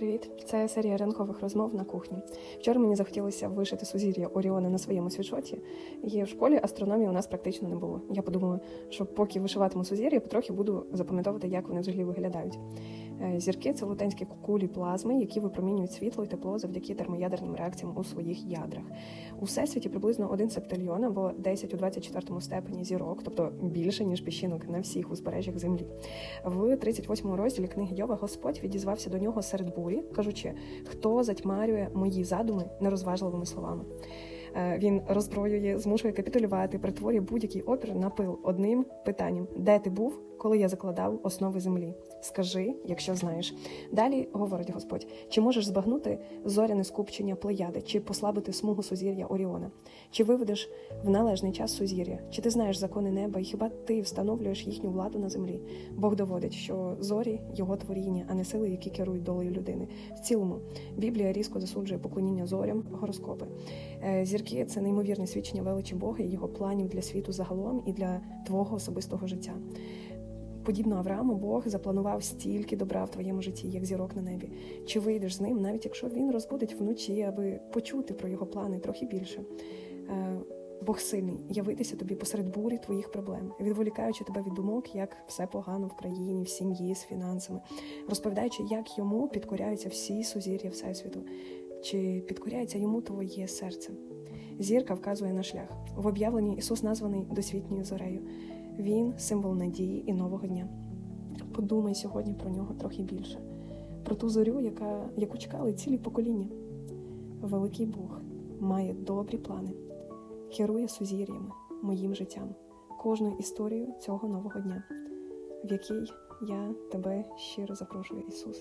Привіт, це серія ранкових розмов на кухні. Вчора мені захотілося вишити сузір'я Оріона на своєму світшоті. І в школі астрономії у нас практично не було. Я подумала, що поки вишиватиму сузір'я, потрохи буду запам'ятовувати, як вони взагалі виглядають. Е, Зірки це лутенські кулі плазми, які випромінюють світло і тепло завдяки термоядерним реакціям у своїх ядрах. У всесвіті приблизно один септильйон або 10 у 24 степені зірок, тобто більше ніж піщинок на всіх узбережжях землі. В 38 розділі книги Йова Господь відізвався до нього серед бурі, кажучи, хто затьмарює мої задуми нерозважливими словами. Е, Він роззброює, змушує капітулювати, перетворює будь-який опір на пил одним питанням: де ти був, коли я закладав основи землі? Скажи, якщо знаєш. Далі говорить Господь: чи можеш збагнути зоряне скупчення плеяди, чи послабити смугу сузір'я Оріона? Чи виведеш в належний час сузір'я? Чи ти знаєш закони неба, і хіба ти встановлюєш їхню владу на землі? Бог доводить, що зорі його творіння, а не сили, які керують долею людини. В цілому Біблія різко засуджує поклоніння зорям, гороскопи. Зірки це неймовірне свідчення величі Бога і його планів для світу загалом і для твого особистого життя. Подібно Аврааму, Бог запланував стільки добра в твоєму житті, як зірок на небі. Чи вийдеш з ним, навіть якщо він розбудить вночі, аби почути про його плани трохи більше? Е, Бог сильний явитися тобі посеред бурі твоїх проблем, відволікаючи тебе від думок, як все погано в країні, в сім'ї, з фінансами, розповідаючи, як йому підкоряються всі сузір'я Всесвіту, чи підкоряється йому твоє серце. Зірка вказує на шлях. В об'явленні Ісус названий досвітньою зорею. Він символ надії і нового дня. Подумай сьогодні про нього трохи більше, про ту зорю, яка, яку чекали цілі покоління. Великий Бог має добрі плани, керує сузір'ями, моїм життям, кожною історією цього нового дня, в який я тебе щиро запрошую, Ісус.